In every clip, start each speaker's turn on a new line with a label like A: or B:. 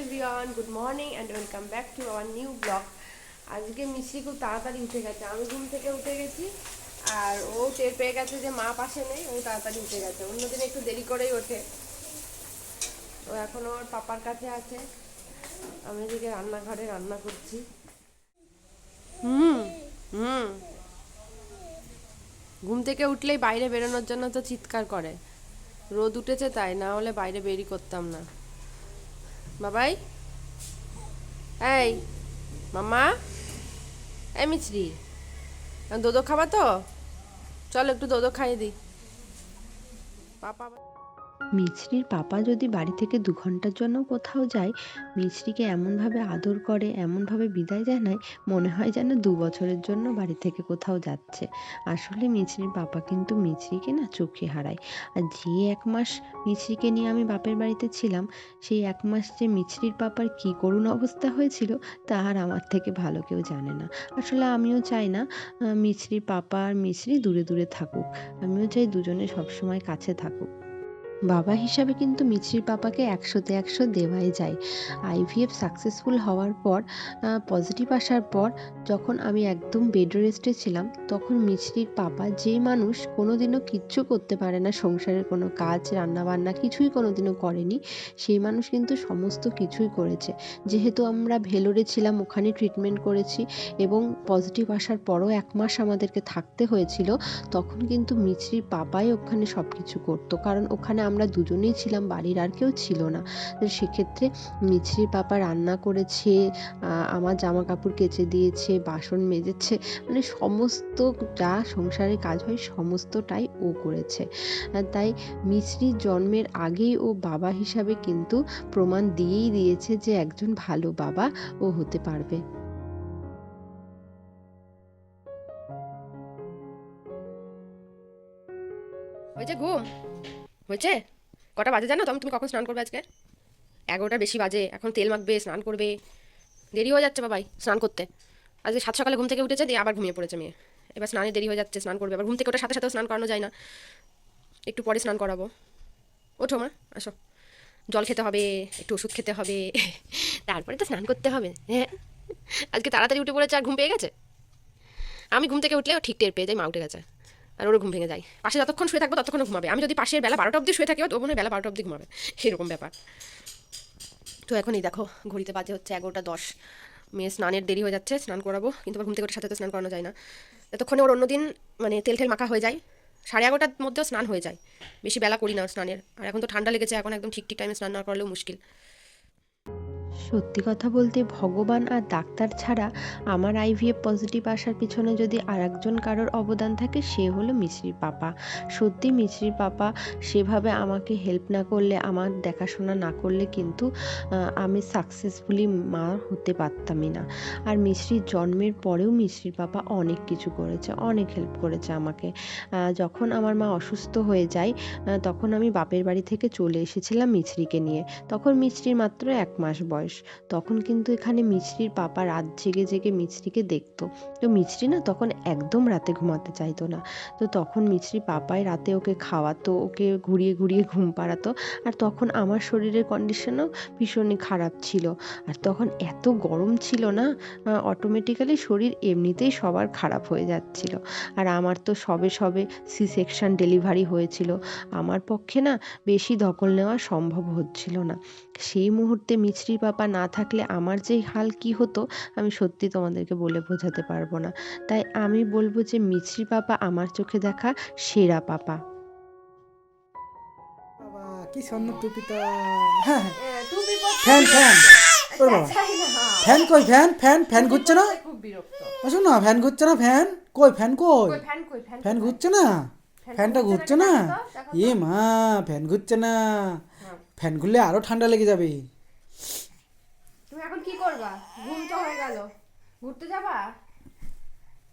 A: Everyone good morning and welcome back to our new blog আজকে মিষ্টি খুব তাড়াতাড়ি উঠে গেছে। আমি ঘুম থেকে উঠে গেছি আর ও টের পেয়ে গেছে যে মা পাশে নেই, ও তাড়াতাড়ি উঠে গেছে। অন্যদিন একটু দেরি করেই ওঠে। ও এখন ওর পাপার কাছে আছে। আমি এদিকে রান্নাঘরে রান্না করছি। হুম হুম। ঘুম থেকে উঠলেই বাইরে বেরোনোর জন্য তো চিৎকার করে। রোদ উঠেছে তাই, না হলে বাইরে বেরি করতাম না। বাবাই এই মামা এই মিছরি দোদো খাবা তো চল একটু দোদো খাইয়ে দিই পাপা
B: মিছরির পাপা যদি বাড়ি থেকে দু ঘণ্টার জন্য কোথাও যায়, মিছরিকে এমনভাবে আদর করে, এমনভাবে বিদায় জানায়, মনে হয় যেন দু বছরের জন্য বাড়ি থেকে কোথাও যাচ্ছে। আসলে মিছরির পাপা কিন্তু মিছরিকে না চোখে হারায়। আর যে এক মাস মিছরিকে নিয়ে আমি বাপের বাড়িতে ছিলাম, সেই এক মাস যে মিছরির পাপার কী করুণ অবস্থা হয়েছিল, তা আর আমার থেকে ভালো কেউ জানে না। আসলে আমিও চাই না মিছরির পাপা আর মিছরি দূরে দূরে থাকুক। আমিও চাই দুজনে সবসময় কাছে থাকুক। বাবা হিসাবে কিন্তু মিছরির পাপাকে একশোতে একশো দেওয়াই যায়। আইভিএফ সাকসেসফুল হওয়ার পর পজিটিভ আসার পর যখন আমি একদম বেড রেস্টে ছিলাম, তখন মিছরির পাপা যে মানুষ কোনোদিনও কিচ্ছু করতে পারে না, সংসারের কোনো কাজ, রান্নাবান্না কিছুই কোনোদিনও করেনি, সেই মানুষ কিন্তু সমস্ত কিছুই করেছে। যেহেতু আমরা ভেলোরে ছিলাম, ওখানে ট্রিটমেন্ট করেছি এবং পজিটিভ আসার পরও এক মাস আমাদেরকে থাকতে হয়েছিল, তখন কিন্তু মিছরির পাপাই ওখানে সব কিছু করতো। কারণ ওখানে আমরা দুজনেই ছিলাম, বাড়ির আর কেউ ছিল না। সেক্ষেত্রে মিছরির পাপা রান্না করেছে আমার জামা কাপড় কেচে দিয়েছে, বাসন মেজেছে মানে সমস্ত যা সংসারে কাজ হয় সমস্তটাই ও করেছে। তাই মিছরির জন্মের আগেই ও বাবা হিসাবে কিন্তু প্রমাণ দিয়েই দিয়েছে যে একজন ভালো বাবা ও হতে পারবে।
A: হয়েছে ঘুম। হয়েছে? কটা বাজে জানো তুমি তুমি কখন স্নান করবে আজকে? এগারোটা বেশি বাজে। এখন তেল মাখবে, স্নান করবে। দেরি হয়ে যাচ্ছে বাবাই, স্নান করতে। আজকে সাত সকালে ঘুম থেকে উঠেছে, দিয়ে আবার ঘুমিয়ে পড়েছে মেয়ে। এবার স্নানে দেরি হয়ে যাচ্ছে, স্নান করবে। আবার ঘুম থেকে ওঠার সাথে সাথেও স্নান করানো যায় না। একটু পরে স্নান করাবো। ওঠো মা, আসো। জল খেতে হবে, একটু ওষুধ খেতে হবে। তারপরে তো স্নান করতে হবে। হ্যাঁ। আজকে তাড়াতাড়ি উঠে পড়েছে, আর ঘুম পেয়ে গেছে? আমি ঘুম থেকে উঠলেও ঠিক টের পেয়ে যাই, মা উঠে গেছে। আর ওরও ঘুম ভেঙে যায়। পাশে যতক্ষণ শুয়ে থাকব ততক্ষণ ঘুমাবে। আমি যদি পাশের বেলা বারোটা অবধি শুয়ে থাকি, ও মনে বেলা বারোটা অবধি ঘুমাবে। সেরকম ব্যাপার। তো এখন এই দেখো, ঘড়িতে বাজে হচ্ছে এগারোটা দশ। মেয়ে স্নানের দেরি হয়ে যাচ্ছে, স্নান করাবো। কিন্তু আবার ঘুম থেকে সাথে তো স্নান করানো যায় না। এতক্ষণে ওর অন্যদিন মানে তেল ঠেল মাখা হয়ে যায়। সাড়ে এগারোটার মধ্যেও স্নান হয়ে যায়। বেশি বেলা করি না স্নানের। আর এখন তো ঠান্ডা লেগেছে, এখন একদম ঠিক ঠিক টাইমে স্নান না করলেও মুশকিল।
B: সত্যি কথা বলতে ভগবান আর ডাক্তার ছাড়া আমার আইভিএফ পজিটিভ আসার পিছনে যদি আর একজন কারোর অবদান থাকে, সে হলো মিছরির পাপা। সত্যি মিছরির পাপা সেভাবে আমাকে হেল্প না করলে, আমার দেখাশোনা না করলে কিন্তু আমি সাকসেসফুলি মা হতে পারতামই না। আর মিছরির জন্মের পরেও মিছরির পাপা অনেক কিছু করেছে, অনেক হেল্প করেছে আমাকে। যখন আমার মা অসুস্থ হয়ে যায় তখন আমি বাপের বাড়ি থেকে চলে এসেছিলাম মিছরিকে নিয়ে। তখন মিছরির মাত্র এক মাস বয়স। তখন কিন্তু এখানে মিছরির পাপা রাত জেগে জেগে মিছরিকে দেখতো। তো মিছরি না তখন একদম রাতে ঘুমাতে চাইতো না। তো তখন মিছরি পাপাই রাতে ওকে খাওয়াতো, ওকে ঘুরিয়ে ঘুরিয়ে ঘুম পাড়াতো। আর তখন আমার শরীরের কন্ডিশনও ভীষণই খারাপ ছিল। আর তখন এত গরম ছিল না অটোমেটিক্যালি শরীর এমনিতেই সবার খারাপ হয়ে যাচ্ছিল। আর আমার তো সবে সবে সি সেকশন ডেলিভারি হয়েছিল। আমার পক্ষে না বেশি দখল নেওয়া সম্ভব হচ্ছিল না। সেই মুহূর্তে মিছরি পাপা না থাকলে আমার যেই হাল কি হতো আমি সত্যি তোমাদেরকে বলে বোঝাতে পারব না। তাই আমি বলব যে মিছরি পাপা আমার চোখে দেখা সেরা পাপা।
C: কি সুন্দর টুপিটা হ্যাঁ হ্যাঁ। Fan fan. বাবা। ফ্যান কই ফ্যান ফ্যান ফ্যান ঘুরছে না?
A: খুব
C: আসুন না ফ্যান ঘুরছে না ফ্যান? কই ফ্যান কই?
A: ফ্যান ফ্যান
C: ফ্যান ঘুরছে না? ফ্যানটা ঘুরছে না এ মা ফ্যান ঘুরছে না। ফ্যান ঘুরলে আরও ঠান্ডা লেগে যাবে।
A: তুমি এখন কি করবা? ঘুম তো হয়ে গেল। ঘুরতে যাবা?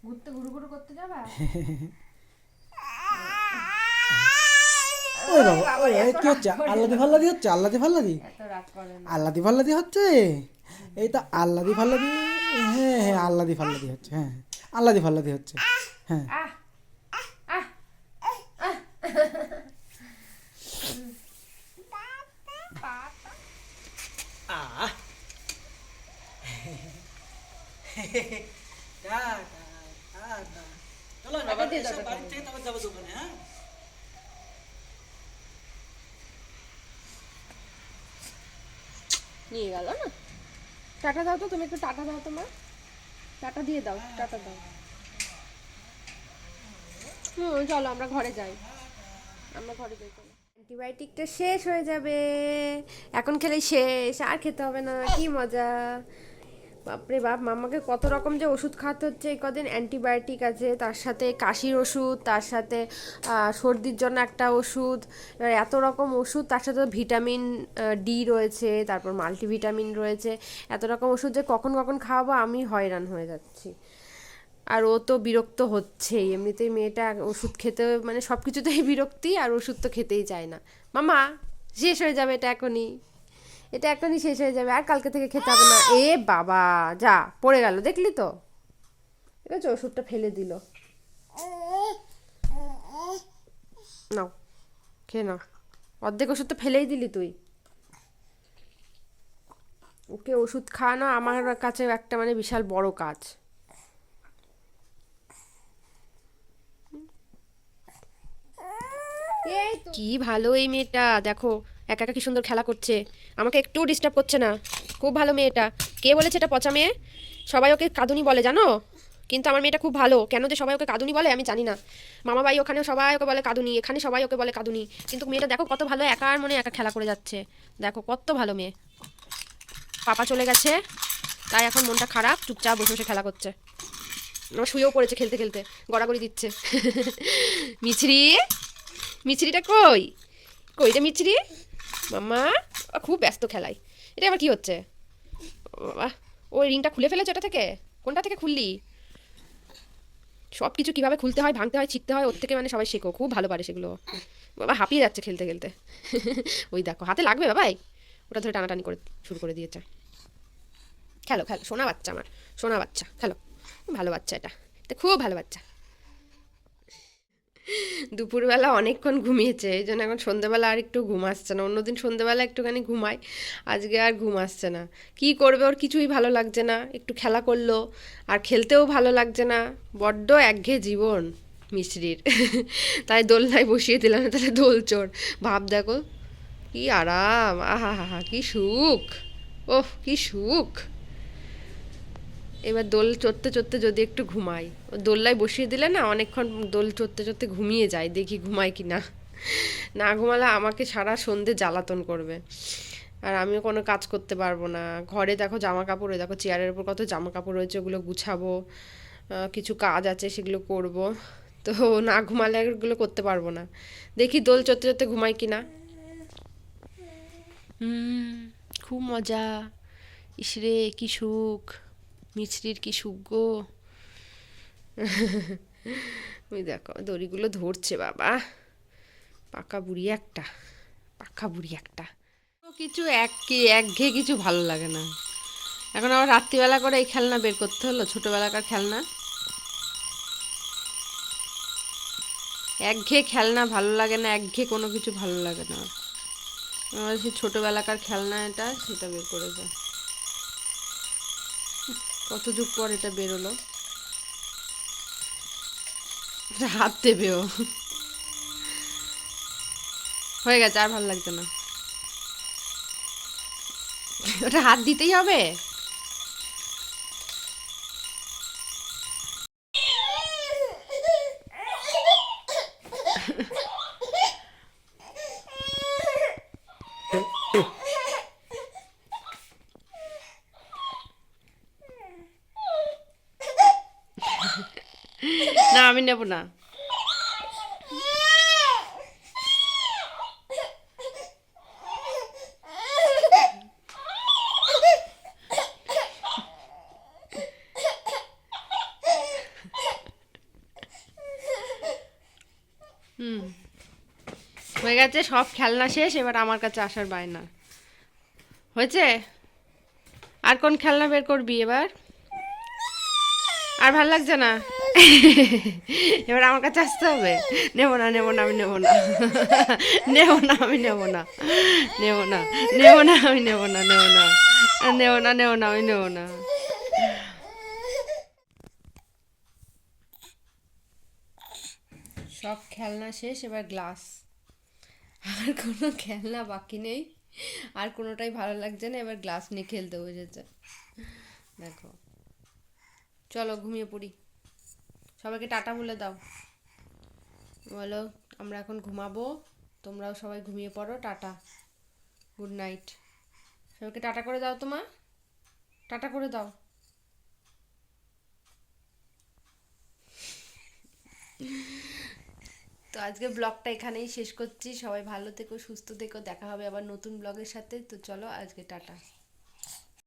A: ঘুরতে ঘুরু ঘুরু করতে যাবা?
C: ওই বাবা ওই ওই, কি হচ্ছে? আল্লাদি ফাল্লাদি হচ্ছে? আল্লাদি ফাল্লাদি? আল্লাদি ফাল্লাদি হচ্ছে? এই তো আল্লাদি ফাল্লাদি হ্যাঁ হ্যাঁ আল্লাদি ফাল্লাদি হচ্ছে হ্যাঁ আল্লাদি ফাল্লাদি হচ্ছে হ্যাঁ।
A: আহ
C: চলো
A: নিয়ে গেল না? টাটা দাও তো তুমি একটু টাটা দাও তো মা টাটা দিয়ে দাও টাটা দাও। হুম চলো আমরা ঘরে যাই। আমরা ঘরে যাই অ্যান্টিবায়োটিকটা শেষ হয়ে যাবে। এখন খেলে শেষ আর খেতে হবে না কি মজা। বাপরে বাপ, মামাকে কত রকম যে ওষুধ খাওয়াতে হচ্ছে। এই কদিন অ্যান্টিবায়োটিক আছে, তার সাথে কাশির ওষুধ, তার সাথে সর্দির জন্য একটা ওষুধ এত রকম ওষুধ, তার সাথে ভিটামিন ডি রয়েছে, তারপর মাল্টিভিটামিন রয়েছে। এত রকম ওষুধ যে কখন কখন খাওয়াবো, আমি হয়রান হয়ে যাচ্ছি। আর ও তো বিরক্ত হচ্ছেই, এমনিতেই মেয়েটা ওষুধ খেতে মানে সব কিছুতেই বিরক্তি, আর ওষুধ তো খেতেই চায় না। মামা, শেষ হয়ে যাবে এটা এখনই। এটা এখনই শেষ হয়ে যাবে আর কালকে থেকে খেতে হবে না। এ বাবা যা পড়ে গেল দেখলি তো? ঠিক আছে ওষুধটা ফেলে দিল। নাও খেয়ে নাও। অর্ধেক ওষুধ তো ফেলেই দিলি তুই। ওকে ওষুধ খাওয়ানো আমার কাছে একটা মানে বিশাল বড় কাজ। কি ভালো এই মেয়েটা দেখো। একা একা কি সুন্দর খেলা করছে? আমাকে একটু ডিস্টার্ব করছে না। খুব ভালো মেয়েটা। কে বলেছে এটা পচা মেয়ে? সবাই ওকে কাঁদুনি বলে, জানো? কিন্তু আমার মেয়েটা খুব ভালো। কেন যে সবাই ওকে কাঁদুনি বলে আমি জানি না। মামা বাড়ি ওখানে সবাই ওকে বলে কাঁদুনি, এখানে সবাই ওকে বলে কাঁদুনি। কিন্তু মেয়েটা দেখো কত ভালো একার মনে একা খেলা করে যাচ্ছে। দেখো কত ভালো মেয়ে। পাপা চলে গেছে। তাই এখন মনটা খারাপ, চুপচাপ বসে বসে খেলা করছে। আমার শুয়েও পড়েছে খেলতে খেলতে। গড়াগড়ি দিচ্ছে। মিছরি? মিছরিটা কই? কই রে মিছরি? মাম্মা খুব ব্যস্ত খেলায়। এটা আবার কি হচ্ছে? বাবা ওই রিংটা খুলে ফেলেছে ওটা থেকে? কোনটা থেকে খুললি? সব কিছু কীভাবে খুলতে হয়, ভাঙতে হয় ছিকতে হয়, ওর থেকে মানে সবাই শেখো, খুব ভালো পারে সেগুলো। বাবা, হাঁপিয়ে যাচ্ছে খেলতে খেলতে। ওই দেখো, হাতে লাগবে বাবাই? ওটা ধরে টানাটানি করে শুরু করে দিয়েছে। খেলো খেলো, সোনা বাচ্চা আমার, সোনা বাচ্চা, খেলো। ভালো বাচ্চা এটা খুব ভালো বাচ্চা। দুপুরবেলা অনেকক্ষণ ঘুমিয়েছে, এই জন্য এখন সন্ধ্যেবেলা আর একটু ঘুম আসছে না। অন্যদিন সন্ধ্যেবেলা একটুখানি ঘুমায় আজকে আর ঘুম আসছে না। কি করবে? ওর কিছুই ভালো লাগছে না, একটু খেলা করল, আর খেলতেও ভালো লাগছে না। বড্ড একঘেয়ে জীবন মিশ্রির তাই দোলনায় বসিয়ে দিলাম, তাহলে দোল চোর। ভাব দেখো, কি আরাম, আহা হা হা, কি সুখ। ওহ, কি সুখ। এবার দোল চড়তে চড়তে যদি একটু ঘুমাই, দোল্লায় বসিয়ে দিলে না অনেকক্ষণ দোল চড়তে চড়তে ঘুমিয়ে যায়, দেখি ঘুমায় কি না। না ঘুমালে আমাকে সারা সন্ধে জ্বালাতন করবে। আর আমিও কোনো কাজ করতে পারব না। ঘরে দেখো জামা কাপড় দেখো চেয়ারের উপর কত জামা কাপড় রয়েছে, ওগুলো গুছাবো কিছু কাজ আছে সেগুলো করব। তো না ঘুমালে ওগুলো করতে পারব না। দেখি দোল চড়তে চড়তে ঘুমাই কি না। খুব মজা। ইসরে কি সুখ। মিছরির কি গো ওই দেখো, দড়িগুলো ধরছে বাবা। পাকা বুড়ি একটা, পাকা বুড়ি একটা। কিছু এক কি, একঘেয়ে কিছু ভালো লাগে না। এখন আবার রাত্রিবেলা করে এই খেলনা বের করতে হলো, ছোটোবেলাকার খেলনা। একঘেয়ে খেলনা ভালো লাগে না, একঘেয়ে কোনো কিছু ভালো লাগে না। আমার সেই ছোটোবেলাকার খেলনা এটা, সেটা বের করেছে কত যুগ পর এটা বেরোলো? হাত দেবেও হয়ে গেছে, আর ভালো লাগছে না। ওটা হাত দিতেই হবে? আমি নেব না। হয়ে গেছে, সব খেলনা শেষ, এবার আমার কাছে আসার বায়না। হয়েছে? আর কোন খেলনা বের করবি এবার? আর ভালো লাগছে না? এবার আমার কাছে আসতে হবে? নেব না নেব না, আমি নেব না। নেব না, আমি নেব না। নেব না নেব না, আমি নেব না নেব না। নেব না নেব না, আমি নেব না। সব খেলনা শেষ, এবার গ্লাস। আর কোনো খেলনা বাকি নেই। আর কোনোটাই ভালো লাগছে না, এবার গ্লাস নিয়ে খেলতে বসেছে। দেখো। চলো, ঘুমিয়ে পড়ি। সবাইকে টাটা বলে দাও। বলো, আমরা এখন ঘুমাবো। তোমরাও সবাই ঘুমিয়ে পড়ো, টাটা। Good night. সবাইকে টাটা করে দাও তোমা। টাটা করে দাও। তো আজকে ব্লগটা এখানেই শেষ করছি। সবাই ভালো থেকো, সুস্থ থেকো। দেখা হবে আবার নতুন ব্লগের সাথে। তো চলো, আজকে টাটা।